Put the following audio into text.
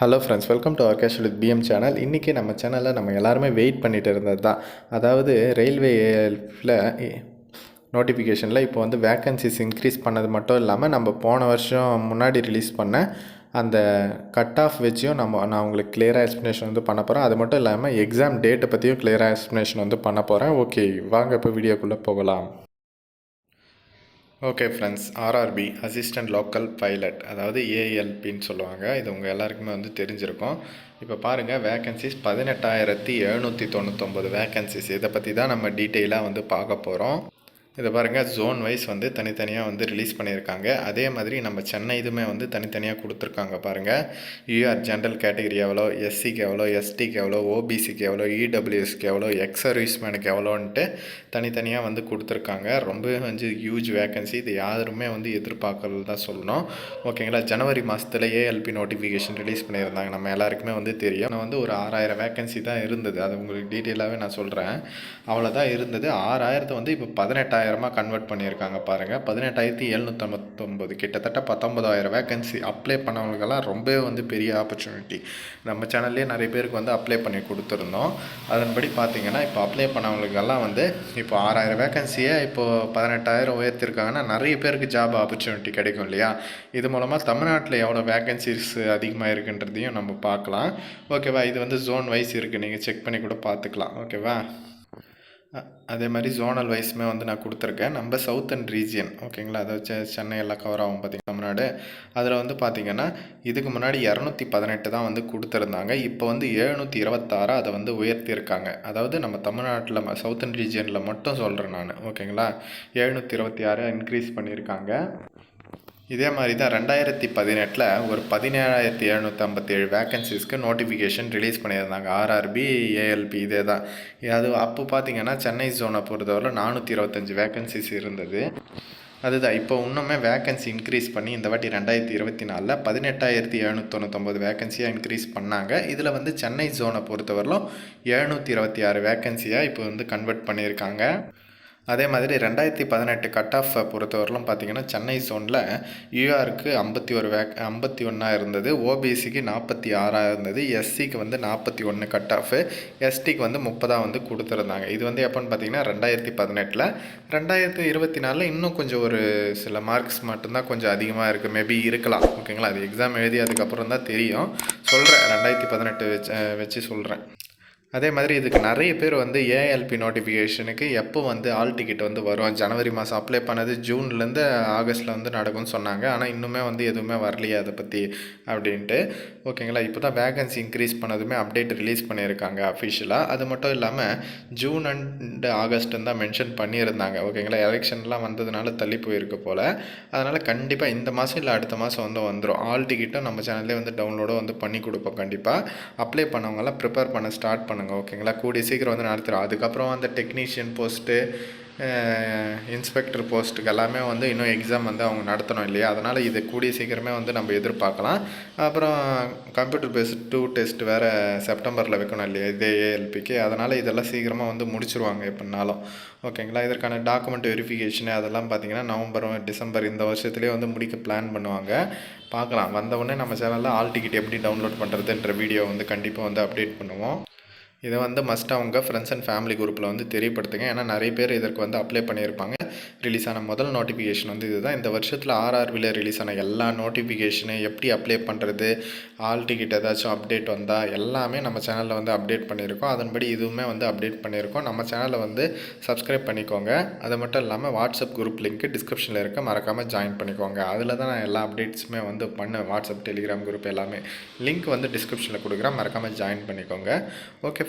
Hello friends welcome to Arkesh with PM channel இன்றைக்கி நம்ம சேனலில் நம்ம எல்லாருமே வெயிட் பண்ணிட்டு இருந்தது தான். அதாவது ரயில்வேல நோட்டிஃபிகேஷனில் இப்போ வந்து வேக்கன்சிஸ் இன்க்ரீஸ் பண்ணது மட்டும் இல்லாமல் நம்ம போன வருஷம் முன்னாடி ரிலீஸ் பண்ண அந்த கட் ஆஃப் வச்சியும் நம்ம நான் உங்களுக்கு கிளியராக எக்ஸ்ப்ளனேஷன் வந்து பண்ண போகிறேன் அது மட்டும் இல்லாமல் எக்ஸாம் டேட்டை பற்றியும் கிளியராக எக்ஸ்ப்ளனேஷன் வந்து பண்ண போகிறேன் ஓகே வாங்க இப்போ வீடியோக்குள்ளே போகலாம். Okay friends RRB assistant loco pilot அதாவது ஏஎல்பின்னு சொல்லுவாங்க. இது உங்கள் எல்லாருக்குமே வந்து தெரிஞ்சிருக்கும். இப்போ பாருங்கள் வேக்கன்சிஸ் பதினெட்டாயிரத்தி எழுநூற்றி தொண்ணூத்தொம்பது வேக்கன்சிஸ் இதை பற்றி தான் நம்ம டீட்டெயிலாக வந்து பார்க்க போகிறோம் இதை பாருங்கள் ஜோன் வைஸ் வந்து தனித்தனியாக வந்து ரிலீஸ் பண்ணியிருக்காங்க. அதே மாதிரி நம்ம சென்னை இதுவுமே வந்து தனித்தனியாக கொடுத்துருக்காங்க பாருங்கள் யூஆர் ஜென்ரல் கேட்டகரி எவ்வளோ எஸ்சிக்கு எவ்வளோ எஸ்டிக்கு எவ்வளோ ஓபிசிக்கு எவ்வளோ இடபிள்யூஎஸ்க்கு எவ்வளோ எக்ஸ் சர்வீஸ்மேனுக்கு எவ்வளோன்ட்டு தனித்தனியாக வந்து கொடுத்துருக்காங்க. ரொம்பவே வந்து ஹியூஜ் வேக்கன்சி இது யாருமே வந்து எதிர்பார்க்கறது தான் சொல்லணும். ஓகேங்களா ஜனவரி மாதத்தில் ஏஎல்பி நோட்டிஃபிகேஷன் ரிலீஸ் பண்ணியிருந்தாங்க. நம்ம எல்லாருக்குமே வந்து தெரியும். நான் வந்து ஒரு ஆறாயிரம் வேக்கன்சி தான் இருந்தது. அது உங்களுக்கு டீட்டெயிலாகவே நான் சொல்கிறேன் அவ்வளோதான் இருந்தது. ஆறாயிரத்தை வந்து இப்போ பதினெட்டாயிரம் பதினெட்டாயிரமாக கன்வெர்ட் பண்ணியிருக்காங்க பாருங்கள் பதினெட்டாயிரத்தி எழுநூற்றம்பத்தொம்பது கிட்டத்தட்ட பத்தொம்பதாயிரம் வேகன்சி அப்ளை பண்ணவங்களுக்கெல்லாம் ரொம்பவே வந்து பெரிய ஆப்பர்ச்சுனிட்டி நம்ம சேனல்லே நிறைய பேருக்கு வந்து அப்ளை பண்ணி கொடுத்துருந்தோம். அதன்படி பார்த்தீங்கன்னா இப்போ அப்ளை பண்ணவங்களுக்கெல்லாம் வந்து இப்போ ஆறாயிரம் வேக்கன்சியை இப்போது பதினெட்டாயிரம் உயர்த்திருக்காங்கன்னா நிறைய பேருக்கு ஜாப் ஆப்பர்ச்சுனிட்டி கிடைக்கும் இல்லையா? இது மூலமாக தமிழ்நாட்டில் எவ்வளோ வேகன்சிஸ் அதிகமாக இருக்குன்றதையும் நம்ம பார்க்கலாம். ஓகேவா இது வந்து ஜோன் வைஸ் இருக்குது நீங்கள் செக் பண்ணி கூட பார்த்துக்கலாம். ஓகேவா அ- அதே மாதிரி ஜோனல் வைஸுமே வந்து நான் கொடுத்துருக்கேன். நம்ம சவுத் அண்ட் ரீஜியன் ஓகேங்களா அதாவது செ- சென்னையெல்லாம் கவர் ஆகும் பார்த்தீங்கன்னா தமிழ்நாடு அதில் வந்து பார்த்தீங்கன்னா இதுக்கு முன்னாடி இரநூத்தி பதினெட்டு தான் வந்து கொடுத்துருந்தாங்க. இப்போ வந்து எழுநூற்றி இருபத்தாறு அதை வந்து உயர்த்தியிருக்காங்க. அதாவது நம்ம தமிழ்நாட்டில் ம- சவுத் அண்ட் ரீஜியனில் மட்டும் சொல்கிறேன் நான் ஓகேங்களா எழுநூற்றி இருபத்தி ஆறு இன்க்ரீஸ் பண்ணியிருக்காங்க. இதே மாதிரி தான் ரெண்டாயிரத்தி பதினெட்டில் ஒரு பதினேழாயிரத்தி எழுநூற்றி ஐம்பத்தேழு வேக்கன்சிஸ்க்கு நோட்டிஃபிகேஷன் ரிலீஸ் பண்ணியிருந்தாங்க ஆர்ஆர்பி ஏஎல்பி இதே தான். அது அப்போ பார்த்தீங்கன்னா சென்னை ஜோனை பொறுத்தவரை நானூற்றி இருபத்தஞ்சி வேக்கன்சிஸ் இருந்தது. அதுதான் இப்போ இன்னுமே வேக்கன்சி இன்க்ரீஸ் பண்ணி இந்த வாட்டி ரெண்டாயிரத்தி இருபத்தி நாலில் பதினெட்டாயிரத்தி எழுநூற்றி தொண்ணூத்தொம்பது வேக்கன்சியாக இன்க்ரீஸ் பண்ணாங்க. இதில் வந்து சென்னை ஜோனை பொறுத்தவரையிலும் எழுநூற்றி இருபத்தி ஆறு வேக்கன்சியாக இப்போ வந்து கன்வெர்ட் பண்ணியிருக்காங்க. அதே மாதிரி ரெண்டாயிரத்தி பதினெட்டு கட் ஆஃப் பொறுத்தவரையிலும் பார்த்தீங்கன்னா சென்னை ஜோனில் யூஆருக்கு ஐம்பத்தி ஒரு வேக் ஐம்பத்தி ஒன்றா இருந்தது. ஓபிசிக்கு நாற்பத்தி ஆறாக இருந்தது. எஸ்சிக்கு வந்து நாற்பத்தி ஒன்று கட் ஆஃப் எஸ்டிக்கு வந்து முப்பதாக வந்து கொடுத்துருந்தாங்க. இது வந்து எப்போன்னு பார்த்தீங்கன்னா ரெண்டாயிரத்தி பதினெட்டில். ரெண்டாயிரத்தி இருபத்தி நாலில் இன்னும் கொஞ்சம் ஒரு சில மார்க்ஸ் மட்டும்தான் கொஞ்சம் அதிகமாக இருக்குது மேபி இருக்கலாம். ஓகேங்களா அது எக்ஸாம் எழுதி அதுக்கப்புறம் தான் தெரியும். சொல்கிறேன் ரெண்டாயிரத்தி பதினெட்டு வச்சு வச்சு சொல்கிறேன் அதே மாதிரி இதுக்கு நிறைய பேர் வந்து ஏஎல்பி நோட்டிஃபிகேஷனுக்கு எப்போ வந்து ஆல் டிக்கெட் வந்து வரும்? ஜனவரி மாதம் அப்ளை பண்ணது ஜூன்லேருந்து ஆகஸ்ட்டில் வந்து நடக்கும்னு சொன்னாங்க. ஆனால் இன்னுமே வந்து எதுவுமே வரலையே அதை பற்றி அப்படின்ட்டு. ஓகேங்களா? இப்போ தான் வேகன்சி இன்க்ரீஸ் பண்ணதுமே அப்டேட் ரிலீஸ் பண்ணியிருக்காங்க அஃபிஷியலாக அது மட்டும் இல்லாமல் ஜூன் அண்ட் ஆகஸ்ட்னு தான் மென்ஷன் பண்ணியிருந்தாங்க. ஓகேங்களா? எலெக்ஷன்லாம் வந்ததுனால தள்ளி போயிருக்கு போல். அதனால் கண்டிப்பாக இந்த மாதம் இல்லை அடுத்த மாதம் வந்து வந்துடும் ஆல் டிக்கெட்டும் நம்ம சேனல்லே வந்து டவுன்லோடும் வந்து பண்ணி கொடுப்போம் கண்டிப்பாக அப்ளை பண்ணவங்கலாம் ப்ரிப்பேர் பண்ண ஸ்டார்ட் பண்ண பண்ணுங்கள் ஓகேங்களா? கூடிய சீக்கிரம் வந்து நடத்துகிறோம் அதுக்கப்புறம் அந்த டெக்னீஷியன் போஸ்ட்டு இன்ஸ்பெக்டர் போஸ்ட்டுக்கு எல்லாமே வந்து இன்னும் எக்ஸாம் வந்து அவங்க நடத்தணும் இல்லையா? அதனால் இது கூடிய சீக்கிரமே வந்து நம்ம எதிர்பார்க்கலாம். அப்புறம் கம்ப்யூட்டர் பேஸ்ட் டூ டெஸ்ட் வேறு செப்டம்பரில் வைக்கணும் இல்லையா? இதே ஏஎல்பிக்கு அதனால் இதெல்லாம் சீக்கிரமாக வந்து முடிச்சிருவாங்க எப்படினாலும் ஓகேங்களா? இதற்கான டாக்குமெண்ட் வெரிஃபிகேஷனு அதெல்லாம் பார்த்தீங்கன்னா நவம்பர் டிசம்பர் இந்த வருஷத்துலேயே வந்து முடிக்க பிளான் பண்ணுவாங்க. பார்க்கலாம். வந்தவுடனே நம்ம சேனலில் ஆல் டிக்கெட் எப்படி டவுன்லோட் பண்ணுறதுன்ற வீடியோ வந்து கண்டிப்பாக வந்து அப்டேட் பண்ணுவோம். இதை வந்து மஸ்ட் அவங்க ஃப்ரெண்ட்ஸ் அண்ட் ஃபேமிலி குரூப்பில் வந்து தெரியப்படுத்துங்க. ஏன்னா நிறைய பேர் இதற்கு வந்து அப்ளை பண்ணியிருப்பாங்க. ரிலீஸ் ஆன முதல் நோட்டிஃபிகேஷன் வந்து இதுதான். இந்த வருஷத்தில் ஆர்ஆர்பியில் ரிலீஸ் ஆன எல்லா நோட்டிஃபிகேஷனு எப்படி அப்ளை பண்ணுறது ஆல் டிக்கெட் ஏதாச்சும் அப்டேட் வந்தால் எல்லாமே நம்ம சேனலில் வந்து அப்டேட் பண்ணியிருக்கோம். அதன்படி இதுவுமே வந்து அப்டேட் பண்ணியிருக்கோம். நம்ம சேனலை வந்து சப்ஸ்கிரைப் பண்ணிக்கோங்க. அது மட்டும் இல்லாமல் வாட்ஸ்அப் குரூப் லிங்க் டிஸ்கிரிப்ஷனில் இருக்க மறக்காமல் ஜாயின் பண்ணிக்கோங்க. அதில் தான் நான் எல்லா அப்டேட்ஸுமே வந்து பண்ணேன் வாட்ஸ்அப் டெலிகிராம் குரூப் எல்லாமே. லிங்க் வந்து டிஸ்கிரிப்ஷனில் கொடுக்குறேன். மறக்காமல் ஜாயின் பண்ணிக்கோங்க. Okay